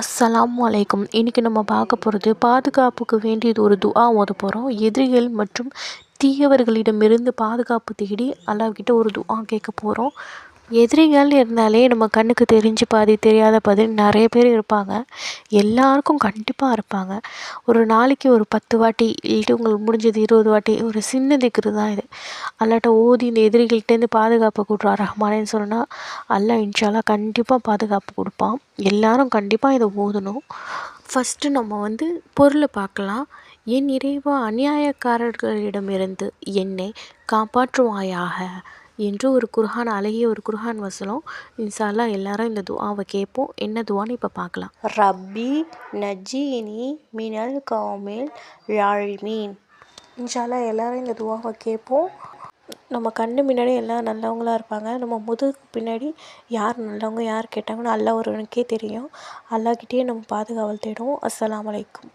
அஸ்ஸலாமு அலைக்கும். இன்றைக்கி நம்ம பார்க்க போகிறது பாதுகாப்புக்கு வேண்டியது ஒரு துஆ ஓத போகிறோம் எதிரிகள் மற்றும் தீயவர்களிடமிருந்து பாதுகாப்பு தேடி அல்லாஹ்கிட்ட ஒரு துஆ கேட்க போகிறோம் எதிரிகள் இருந்தாலே நம்ம கண்ணுக்கு தெரிஞ்சு பாதி தெரியாத பாதி நிறைய பேர் இருப்பாங்க. எல்லாருக்கும் கண்டிப்பாக இருப்பாங்க. ஒரு நாளைக்கு ஒரு பத்து வாட்டி இல்லை உங்களுக்கு முடிஞ்சது இருபது வாட்டி ஒரு சின்ன திக்ரு தான் இது. அல்லாட்ட ஓதி இந்த எதிரிகள்கிட்டேருந்து பாதுகாப்பு கொடுறா ரஹ்மானேன்னு சொன்னால் அல்லா இன்ஷால்லா கண்டிப்பாக பாதுகாப்பு கொடுப்பான். எல்லாரும் கண்டிப்பாக இதை ஓதணும். ஃபஸ்ட்டு நம்ம வந்து பொருளை பார்க்கலாம். என் இறைவா அநியாயக்காரர்களிடமிருந்து என்னை காப்பாற்றுவாயாக. என்று ஒரு குர்ஹான் அழகிய ஒரு குர்ஹான் வசனம். இன்ஷா எல்லாரும் இந்த துவாவை கேட்போம். என்ன துவான்னு இப்போ பார்க்கலாம். ரப்பி நஜீனி மினல் கௌமில் யாழ்மீன் இன்ஷாலா எல்லாரும் இந்த துவாவை கேட்போம். நம்ம கண்ணு முன்னாடி எல்லாம் நல்லவங்களா இருப்பாங்க. நம்ம முதுகுக்கு பின்னாடி யார் நல்லவங்க யார் கேட்டாங்கன்னு அல்லாஹ் ஒருவனுக்கே தெரியும். அல்லாக்கிட்டேயே நம்ம பாதுகாவல் தேடுவோம். அஸ்லாம் அலைக்கும்.